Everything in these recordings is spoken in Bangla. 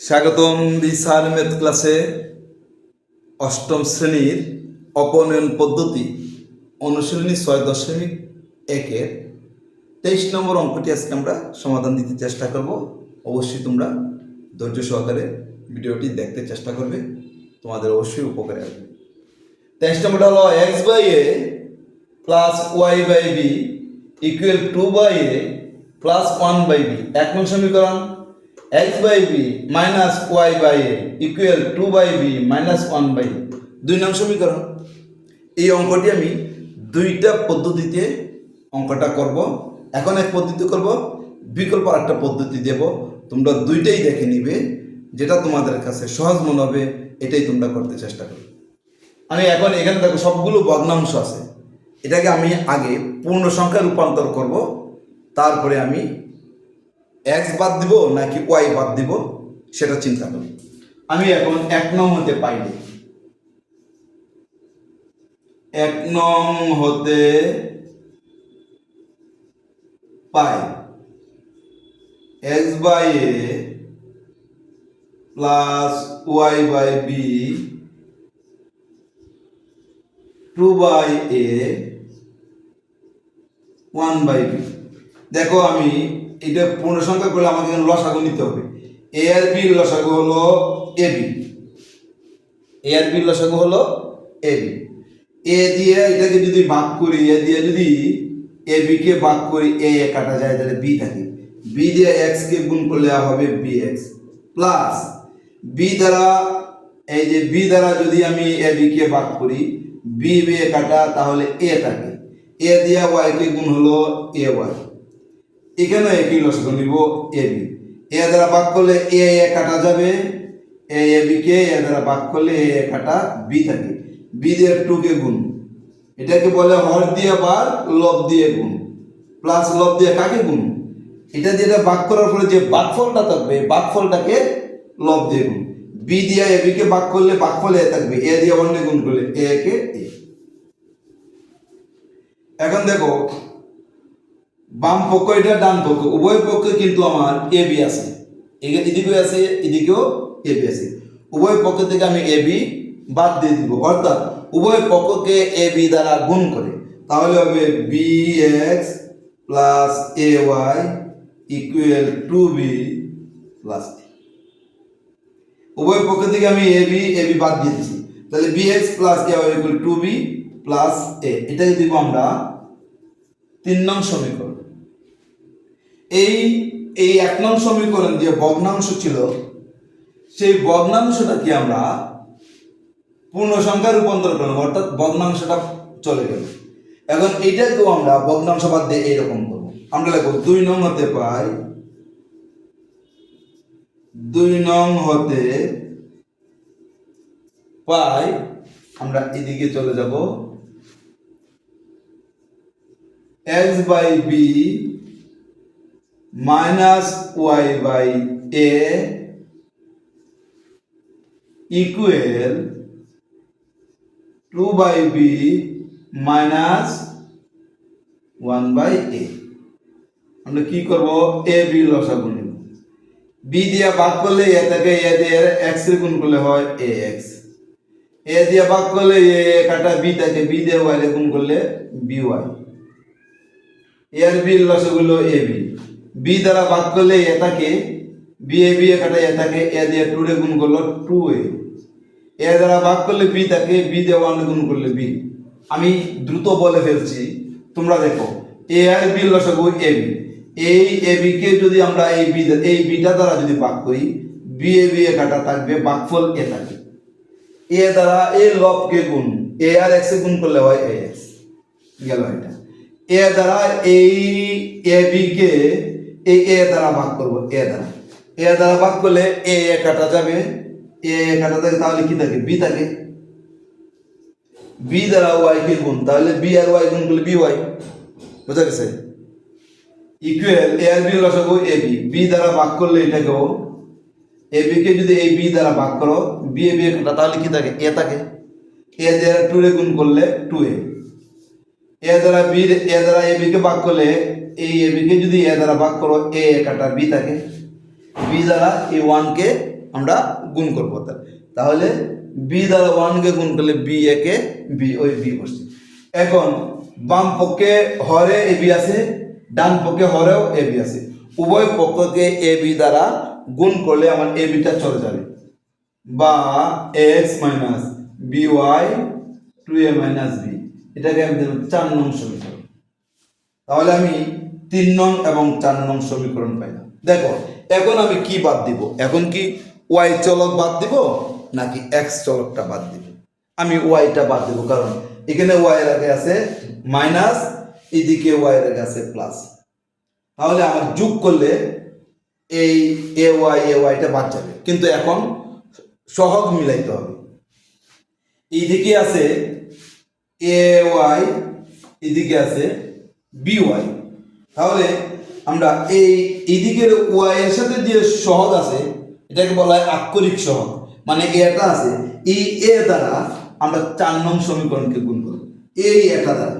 স্বাগতম বিশাল ম্যাথ ক্লাসে অষ্টম শ্রেণির অপনয়ন পদ্ধতি, অনুশীলনী ছয় দশমিক একের তেইশ নম্বর অঙ্কটি আজকে আমরা সমাধান দিতে চেষ্টা করব। অবশ্যই তোমরা ধৈর্য সহকারে ভিডিওটি দেখতে চেষ্টা করবে, তোমাদের অবশ্যই উপকারে আসবে। তেইশ নম্বরটা হলো x by a plus y by b equal to by a plus one by b এক নং সমীকরণ। X by b minus y by a equal to by b minus one by দুই নং সমীকরণ। এই অঙ্কটি আমি দুইটা পদ্ধতিতে অঙ্কটা করব। এখন এক পদ্ধতি করব, বিকল্প আরেকটা পদ্ধতি দেব। তোমরা দুইটাই দেখে নিবে, যেটা তোমাদের কাছে সহজ মনে হবে, এটাই তোমরা করতে চেষ্টা করবে আমি এখন এখানে দেখো সবগুলো ভগ্নাংশ আছে। এটাকে আমি আগে পূর্ণ সংখ্যায় রূপান্তর করব, তারপরে আমি এক্স বাদ দিব নাকি ওয়াই বাদ দিব, সেটা চিন্তা করি। আমি এখন এক নং হতে পাইনি এক নং হতে পাই। X by a plus y by b two by a one by b দেখো আমি এটা পূর্ণ সংখ্যা করলে আমাকে এখানে লসাগু নিতে হবে। এ আর বি লসাগু হলো এ বি এ আর বি লসাগু হলো এ বি এ দিয়ে এটাকে যদি ভাগ করি এ দিয়ে যদি এ বি কে ভাগ করি এ এ কাটা যায়, তাহলে বি থাকে। বি দিয়ে এক্স কে গুণ করলে হবে বি এক্স প্লাস বি দ্বারা, এই যে বি দ্বারা যদি আমি এ বি কে ভাগ করি বি বি এ কাটা, তাহলে এ থাকে। এ দিয়ে ওয়াই কে গুণ হলো এ ওয়াই এখানে এ একই লসাগু নিব? এ, বি। এ দ্বারা ভাগ করলে এ এ কাটা যাবে। এ এ, বি কে, এ দ্বারা ভাগ করলে এ এ কাটা বি থাকে। বি দিয়ে টু কে গুণ। এটাকে বলে হর দিয়ে বা লব দিয়ে গুণ। প্লাস লব দিয়ে কাকে গুণ? এটা দিয়ে এটা ভাগ করার ফলে যে বাকফলটা থাকবে বাকফলটাকে লব দিয়ে গুণ। বি দিয়ে এ, বি কে ভাগ করলে বাকফল এ থাকবে। এ দিয়ে অন্য গুণ করলে এ কে এ। এখন দেখো বাম পক্ষ এটা ডান পক্ষ, উভয় পক্ষে কিন্তু আমার এ বি আছে। এদিকেও আছে, এদিকেও এ বি আছে। উভয় পক্ষ থেকে আমি এ বি বাদ দিয়ে দিব। অর্থাৎ উভয় পক্ষকে এ বি দ্বারা গুণ করে, তাহলে হবে b x plus a y equal to b plus উভয় পক্ষ থেকে আমি এ বি এ বি বাদ দিয়ে দিচ্ছি তাহলে b x plus a y equal to b plus a এটাকে দিব আমরা তিন নং সমীকরণ। এই এই এক নং সমীকরণ যে ভগ্নাংশ ছিল, সেই ভগ্নাংশটাকে আমরা পূর্ণ সংখ্যা রূপান্তর করলাম, অর্থাৎ ভগ্নাংশটা চলে গেল। এখন এটাকেও আমরা ভগ্নাংশ বাদ দিয়ে এইরকম করব। আমরা লিখব দুই নং হতে পাই, দুই নং হতে পাই, আমরা এদিকে চলে যাব, x by b minus y by a equal 2 by b minus 1 by a আমরা কি করব? a b লসাগু নেব। b দিয়ে ভাগ করলে a থেকে a দিয়ে x এর গুণ করলে হয় ax a দিয়ে ভাগ করলে a কাটা b থেকে b দিয়ে এর গুণ করলে by এর বি লসগুলো এ বি। বি দ্বারা ভাগ করলে এটাকে বি এ বি এ কাটা এটাকে এ দিয়ে টু রে গুণ করল টু এ। এ দ্বারা ভাগ করলে বি তাকে বি দিয়ে ওয়ান গুণ করলে বি। আমি দ্রুত বলে ফেলছি, তোমরা দেখো, এ আর বি লসগু এ বি। এই এ বি কে যদি আমরা এই বি এই বিটা দ্বারা যদি ভাগ করি, বি এ বি এ কাটা থাকবে ভাগফল এ থাকে। এ দ্বারা এ লবকে গুণ, এ আর এক্স গুণ করলে হয় এ এক্স। গেল এটা। এ দ্বারা এই এ বি কে এই এ দ্বারা ভাগ করব, এ দ্বারা। এ দ্বারা ভাগ করলে এ এ কাটা যাবে, এ এ কাটা থাকে তাহলে কি থাকে? বি থাকে। বি দ্বারা ওয়াই কে গুণ, তাহলে বি আর ওয়াই গুণ করলে বি ওয়াই। বুঝা গেছে? ইকুয়াল এ আর বি লসাগু এ বি বি দ্বারা ভাগ করলে এটাকেও এ বি কে যদি এই বি দ্বারা ভাগ করো বি এ বি এ কাটা, তাহলে কি থাকে? এ থাকে। এ দ্বারা টু রে গুণ করলে টু এ এ দ্বারা বি এ দ্বারা এ বিকে ভাগ করলে এই এ বিকে যদি এ দ্বারা ভাগ করো এ কাটা বি থাকে বি দ্বারা এই ওয়ানকে আমরা গুণ করব তাহলে। বি দ্বারা ওয়ানকে গুণ করলে বি একে বি ওই বি বসছে। এখন বাম পক্ষে হরে এ বি আছে, ডান পক্ষে হরেও এ বি আছে। উভয় পক্ষকে এ বি দ্বারা গুণ করলে আমার এ বিটা চলে যাবে। বা x minus b y two a minus b এটাকে আমি চার নং সমীকরণ। তাহলে আমি তিন নং এবং চার নং সমীকরণ পাইলাম। দেখো, এখন আমি কি বাদ দিব? এখন কি ওয়াই চলক বাদ দিব, নাকি এক্স চলকটা বাদ দিব? আমি ওয়াইটা বাদ দিব, কারণ এখানে ওয়াই আগে আছে মাইনাস এদিকে ওয়াই আগে আছে প্লাস তাহলে আমার যোগ করলে এই এ ওয়াই এ ওয়াইটা বাদ যাবে। কিন্তু এখন সহগ মিলাইতে হবে। এইদিকে আছে এ ওয়াই এদিকে আছে বি ওয়াই তাহলে আমরা এই এদিকের ওয়াই এর সাথে যে সহগ আছে, এটাকে বলা হয় আক্ষরিক সহগ মানে এটা আছে, এই এ দ্বারা আমরা চার নং সমীকরণকে গুণ করব। এই এটা দ্বারা।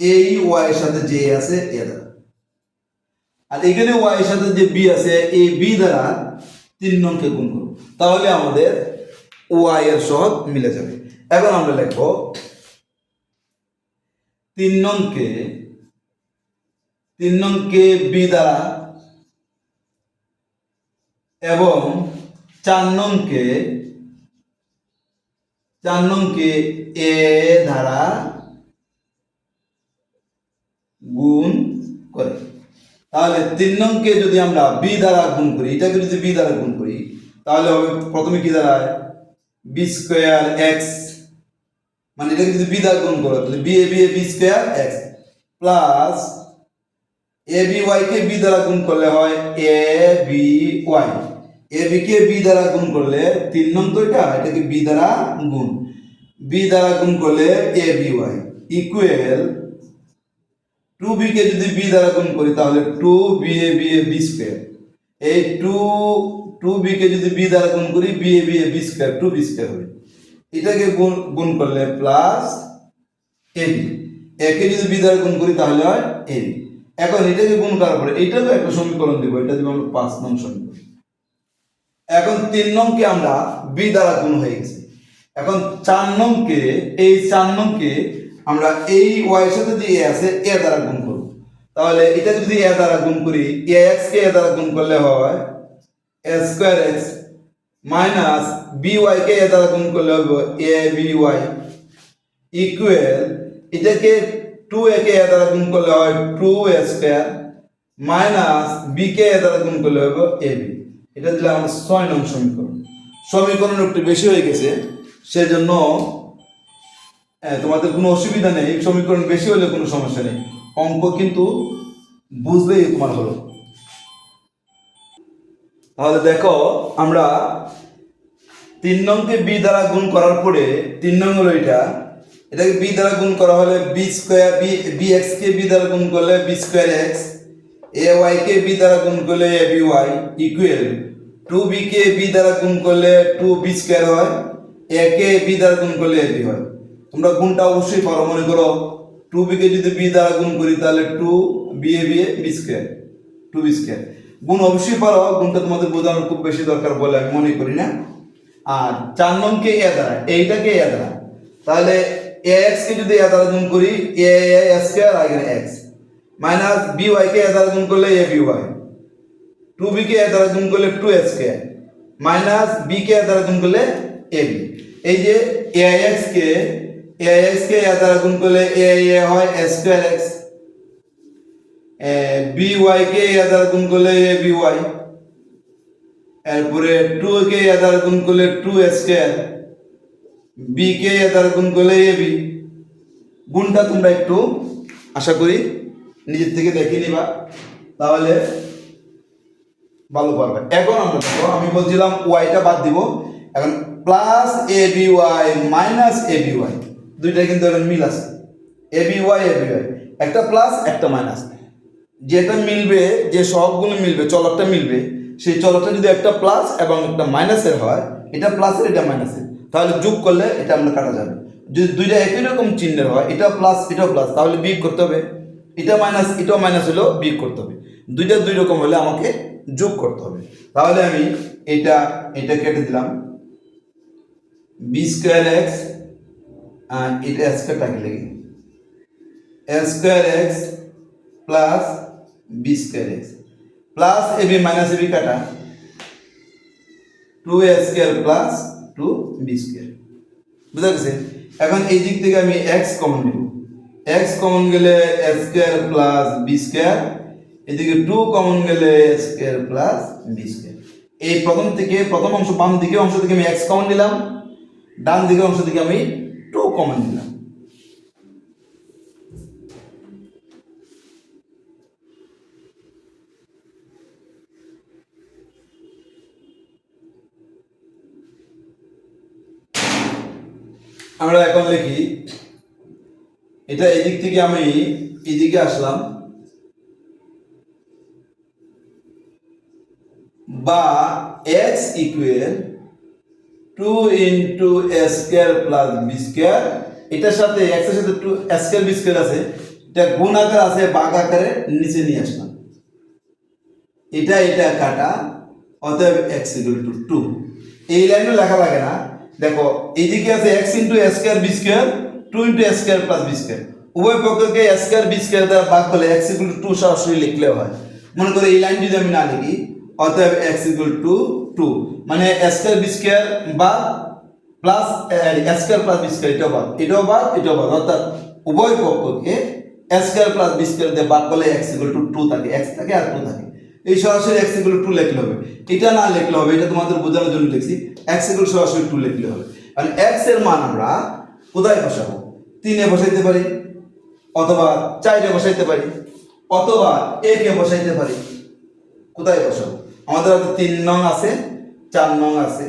এই ওয়াই এর সাথে যে আছে, এ দ্বারা। আর এখানে ওয়াই এর সাথে যে বি আছে, এই বি দ্বারা তিন নংকে গুণ করব। তাহলে আমাদের ওয়াই এর সহগ মিলে যাবে। এখন আমরা লিখব, তিন নংকে তিন নংকে বি দ্বারা এবং চার নংকে চার নংকে এ দ্বারা গুণ করে। তাহলে তিন নংকে যদি আমরা বি দ্বারা গুণ করি, এটাকে যদি বি দ্বারা গুণ করি, তাহলে হবে প্রথমে কি দাঁড়ায়? বি স্কোয়ার এক্স মানে এটাকে যদি বি দ্বারা গুণ করো, তাহলে b a b a b square x plus a b y K b দ্বারা গুণ করলে হয় a b y a b K b দ্বারা গুণ করলে তিন নং এটাকে বি দ্বারা গুণ। বি দ্বারা গুণ করলে a b y equal to b কে যদি বি দ্বারা গুণ করি, তাহলে two b a b a b square এই টু টু বি কে যদি বি দ্বারা গুণ করি b a b a b square two b square হবে। এটাকে গুণ গুণ করলে প্লাস এ বি একে যদি বি দ্বারা গুণ করি, তাহলে হয় এ বি এখন এটাকে গুণ করার পরে এটাকে একটা সমীকরণ দিব, এটা দিব আমরা পাঁচ নং সমীকরণ এখন তিন নংকে আমরা বি দ্বারা গুণ হয়ে গেছে। এখন চার নংকে, এই চার নংকে আমরা এই ওয়াই এর সাথে যে এ আছে এ দ্বারা গুণ করব। তাহলে এটা যদি এ দ্বারা গুণ করি এ এক্স কে এ দ্বারা গুণ করলে হয় a square x minus b y K a দ্বারা গুণ করলে হবে এ বি ওয়াই ইকুয়াল এটাকে টু এ কে এ দ্বারা গুণ করলে হয় two a square minus b K a দ্বারা গুণ করলে হবে এ বি এটা দিলে আমার ছয় নং সমীকরণ। সমীকরণ একটু বেশি হয়ে গেছে, সেজন্য তোমাদের কোনো অসুবিধা নেই, সমীকরণ বেশি হলে কোনো সমস্যা নেই। অঙ্ক কিন্তু বুঝলেই তোমার হলো। তাহলে দেখো, আমরা তিন নংকে বি দ্বারা গুণ করার পরে তিন নং হলো এটা। এটাকে বি দ্বারা গুণ করা হলে b square b b x কে বি দ্বারা গুণ করলে b square x a y K b দ্বারা গুণ করলে a b y equal to b K b দ্বারা গুণ করলে টু বি স্কোয়ার হয় এ কে বি দ্বারা গুণ করলে এ বি হয়। তোমরা গুণটা অবশ্যই পারো, মনে করো টু বি কে যদি বি দ্বারা গুণ করি তাহলে two b a b a b square two b square গুণ অবশ্যই পারো, গুণটা তোমাদের বোঝানোর খুব বেশি দরকার বলে আমি মনে করি না। আর চার নম্বরকে এ দ্বারা এইটাকে এ দ্বারা? তাহলে এ এক্স কে যদি এ গুণ করি এ এ স্কোয়ার আর এক্স মাইনাস বি ওয়াই কে এ গুণ করলে a b y two b K a গুণ করলে টু এক্স কে। মাইনাস বি কে এ গুণ করলে এ বি এই যে এ x K A x K a গুণ করলে এ এ হয় a square x b y K a গুণ করলে এ বি ওয়াই এরপরে টু কে এ গুণ করলে টু স্কোয়ার বি কে এ দ্বারা গুণ করলে এ বি গুণটা তোমরা একটু আশা করি নিজের থেকে দেখে নিবা, তাহলে ভালো পারবে। এখন আমরা দেখো, আমি বলছিলাম ওয়াইটা বাদ দিব। এখন plus a b y minus a b y দুইটা কিন্তু এখন মিল আছে। A b y a b y একটা প্লাস একটা মাইনাস যেটা মিলবে, যে সবগুলো মিলবে চলকটা মিলবে, সেই চলকটা যদি একটা প্লাস এবং একটা মাইনাসের হয়, এটা প্লাসের এটা মাইনাসের তাহলে যোগ করলে এটা আমরা কাটা যাবে। যদি দুইটা একই রকম চিহ্নের হয়, এটা প্লাস এটাও প্লাস তাহলে বিয়োগ করতে হবে। এটা মাইনাস এটাও মাইনাস হলেও বিয়োগ করতে হবে। দুইটা দুই রকম হলে আমাকে যোগ করতে হবে। তাহলে আমি এটা এটা কেটে দিলাম। বি স্কোয়ার এক্স আর এটা স্কোয়ারটাকে লেগে square x plus b square x plus a b minus a b কাটা। Two square plus two b square বুঝা গেছে? এখন এই দিক থেকে আমি এক্স কমন নেব। এক্স কমন গেলে a square plus b square এদিকে টু কমন গেলে স্কোয়ার প্লাস বি স্কোয়ার এই প্রথম থেকে, প্রথম অংশ বাম দিকে অংশ থেকে আমি এক্স কমন নিলাম, ডান দিকের অংশ থেকে আমি টু কমন নিলাম। আমরা এখন লিখি, এটা এদিক থেকে আমি এদিকে আসলাম। বা x equal to into square plus b square এটার সাথে এক্সের সাথে টু স্কোয়ার বি স্কোয়ার আছে, এটা গুণ আকার আছে বাঘ আকারে নিচে নিয়ে আসলাম। এটা এটা কাটা, অতএব এক্স ইকুয়াল টু টু এই লাইনে লেখা লাগে না। দেখো, এইদিকে আছে x into square b square two into square plus b square উভয় পক্ষকে স্কোয়ার বি স্কোয়ার দ্বারা ভাগ করলে এক্স ইকুয়াল টু সরাসরি লিখলেও হয়। মনে করো এই লাইন যদি আমি না লিখি, অতএব এক্স ইকুয়াল টু টু মানে স্কোয়ার বি স্কোয়ার বা plus square plus b square এটাও বাদ। এটাও বাদ এটাও বাদ। অর্থাৎ উভয় পক্ষকে স্কোয়ার প্লাস বি স্কোয়ার দিয়ে ভাগ করলে এক্স ইকুয়াল টু টু থাকে। এক্স থাকে আর টু থাকে। এই সরাসরি এক্স ইকুয়াল টু লিখলে হবে। এটা না লিখলে হবে, এটা তোমাদের বোঝানোর জন্য লিখছি এক্স ইকুয়াল সরাসরি টু লিখলে হবে। কারণ এক্সের মান আমরা কোথায় বসাবো? তিনে বসাইতে পারি, অথবা চাইরে বসাইতে পারি, অথবা একে বসাইতে পারি। কোথায় বসাবো? আমাদের হাতে তিন নং আছে, চার নং আছে।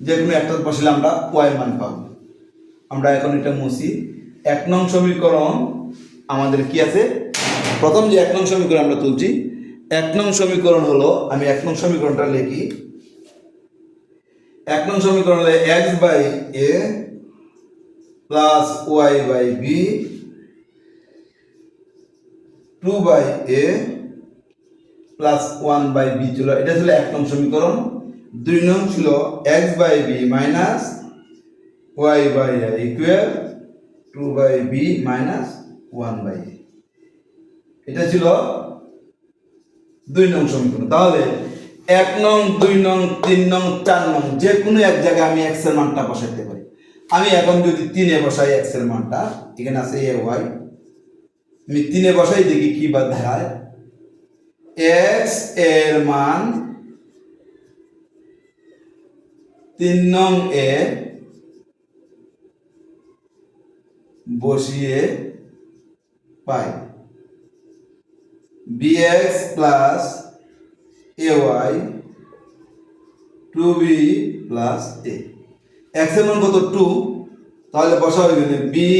যে কোনো একটা বসালে আমরা ওয়াই মান পাবো। আমরা এখন এটা মুছি। এক নং সমীকরণ আমাদের কি আছে? প্রথম যে এক নং সমীকরণ আমরা তুলছি এক নং সমীকরণ হলো, আমি এক নং সমীকরণটা লিখি। এক নং সমীকরণ হলো x by a plus y by b two by a plus one by b ছিল। এটা ছিল এক নং সমীকরণ। দুই নং ছিল x by b minus y by a equal to by b minus one by এটা ছিল দুই নং সমীকরণ। তাহলে এক নং, দুই নং, তিন নং, চার নং, যে কোনো এক জায়গায় আমি এক্সের মানটা বসাইতে পারি। আমি এখন যদি তিনে বসাই এক্সের মানটা, এখানে আছে এ ওয়াই আমি তিনে বসাই দেখি কি বা ধারায় এক্সের মান তিন নং এ বসিয়ে পাই। Bx plus a y two b plus a মান কত? টু তাহলে বসা হয়ে গেলে b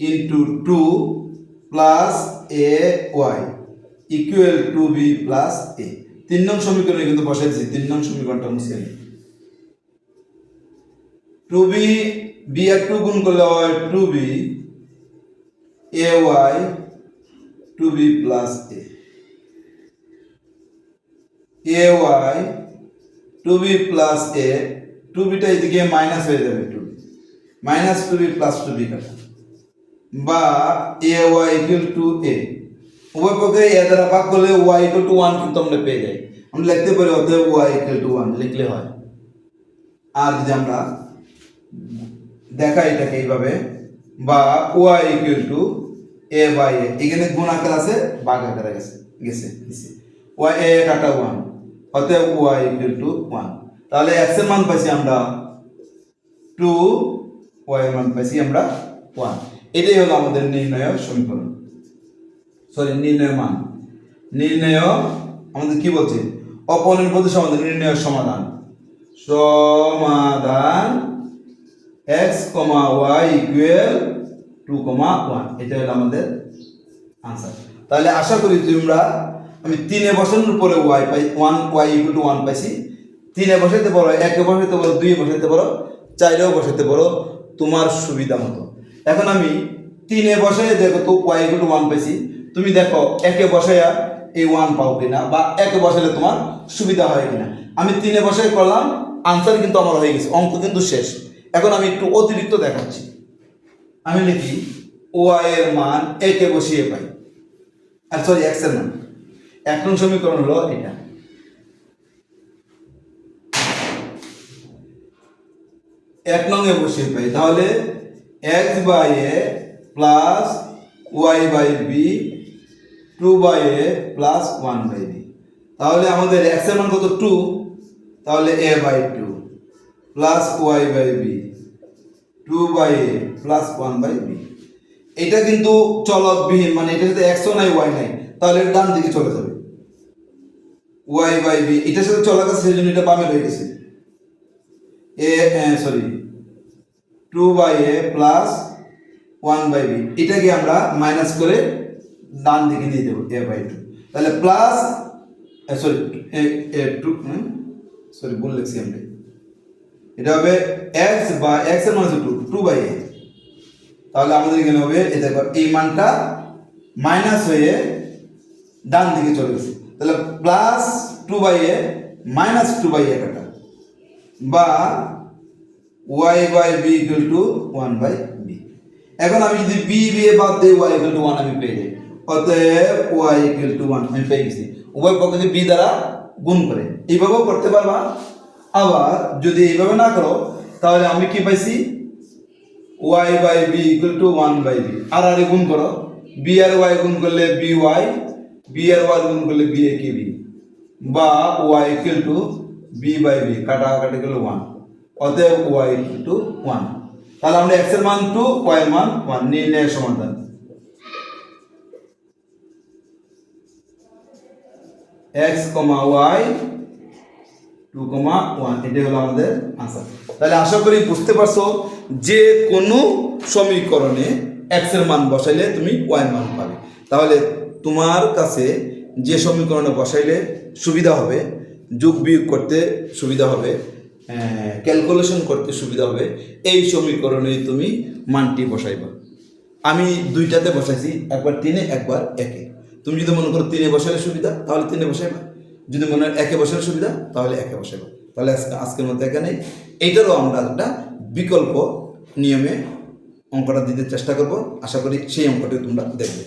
into two plus a y equal to b plus a তিন নং সমীকরণে কিন্তু বসাই দিচ্ছি তিন নং সমীকরণটা মুছে নিই টু বি বি আর টু গুণ করলে হয় two b a y two b plus a a y two b plus a two beta এদিকে মাইনাস হয়ে যাবে two minus two b plus two b বা a y equal to a উভয় পক্ষে এ দ্বারা ভাগ করলে ওয়াই ইকুয়াল টু ওয়ান কিন্তু আমরা পেয়ে যাই। আমরা লিখতে পারি অতএব ওয়াই ইকুয়াল টু ওয়ান লিখলে হয়। আর যদি আমরা দেখাই এটাকে এইভাবে, বা y equal to a by a এখানে গুণ আকার আছে বাঘ আকারে গেছে গেছে গেছে। ওয়াই এ কাটা ওয়ান অতএব ওয়াই ইকুয়াল টু ওয়ান তাহলে এক্সের মান পাইছি আমরা টু ওয়াই এর মান পাইছি আমরা ওয়ান এটাই হলো আমাদের নির্ণয় সমীকরণ। সরি নির্ণয় মান। নির্ণয়, আমাদের কি বলছে? অপনের প্রতি সমাধান নির্ণয়ের সমাধান। সমাধান x comma y equal to comma one, এটা হলো আমাদের আনসার তাহলে আশা করি তোমরা, আমি তিনে বসানোর পরে y pi one y equal to one পাইছি। তিনে বসাইতে পারো, একে বসাইতে পারো দুই বসাইতে পারো চারেও বসাইতে পারো, তোমার সুবিধা মতো। এখন আমি তিনে বসাই দেখো তো ওয়াই ইকুয়াল টু ওয়ান পাইছি। তুমি দেখো, একে বসাইয়া এই ওয়ান পাও কিনা, বা একে বসালে তোমার সুবিধা হয় কিনা। আমি তিনে বসাই করলাম আনসার কিন্তু আমার হয়ে গেছে, অঙ্ক কিন্তু শেষ। এখন আমি একটু অতিরিক্ত দেখাচ্ছি। আমি লিখি, ওয়াই এর মান একে বসিয়ে পাই। আর সরি এক্সের মান। এক নং সমীকরণ হলো এটা। এক নং এ বসিয়ে পাই, তাহলে x by a plus y by b two by a plus one by b তাহলে আমাদের এক্সের মান কত? টু তাহলে a by two plus y by b two by a plus one by b. এটা কিন্তু চলকবিহীন মানে এটা সাথে এক্সও নাই ওয়াই নাই, তাহলে ডান দিকে চলে যাবে। ওয়াই বাই বি এটার সাথে চলা গেছে সেই জন্য এটা বামে রয়ে গেছে। এ sorry two by a plus one by b এটাকে আমরা মাইনাস করে ডান দিকে নিয়ে দেবো এ বাই টু তাহলে প্লাস সরি টু সরি ভুল লিখছি আমরা এটা হবে এক্স বা এক্সের মান হচ্ছে টু টু বাই এ তাহলে আমাদের এখানে হবে, এই দেখো, এই মানটা মাইনাস হয়ে ডান দিকে চলে গেছে। তাহলে plus two by a minus two by a কাটা বা y by b equal to one by b এখন আমি যদি বি বি এ বাদ দিই ওয়াই ইকুয়াল টু ওয়ান আমি পেয়ে যাই। অতএব ওয়াই ইকুয়াল টু ওয়ান আমি পেয়ে গেছি। উভয় পক্ষকে বি দ্বারা গুণ করে। এইভাবেও করতে পারবা। আবার যদি এইভাবে না করো, তাহলে আমি কি পাইছি? Y by b equal to one by b. আর আর গুণ করো। বি আর ওয়াই গুণ করলে বি ওয়াই, বি আর ওয়াই গুণ করলে বি এ কে বি? বা y equal to b by b কাটা কাটি গেল ওয়ান অতএব ওয়াই ইকুয়াল টু ওয়ান তাহলে আমরা এক্সের মান টু ওয়াই এর মান ওয়ান নির্ণয়ের সমাধান। X comma y two comma one এটাই হলো আমাদের আনসার তাহলে আশা করি বুঝতে পারছ যে কোনো সমীকরণে এক্সের মান বসাইলে তুমি ওয়াই এর মান পাবে। তাহলে তোমার কাছে যে সমীকরণে বসাইলে সুবিধা হবে, যোগ বিয়োগ করতে সুবিধা হবে ক্যালকুলেশন করতে সুবিধা হবে, এই সমীকরণে তুমি মানটি বসাইবা। আমি দুইটাতে বসাইছি, একবার তিনে, একবার একে। তুমি যদি মনে করো তিনে বসালে সুবিধা, তাহলে তিনে বসাইবা। যদি মনে হয় একে বসার সুবিধা, তাহলে একে বসাইবা। তাহলে আজকে আজকের মধ্যে এখানে এইটারও আমরা একটা বিকল্প নিয়মে অঙ্কটা দিতে চেষ্টা করব। আশা করি সেই অঙ্কটি তোমরা দেখবে।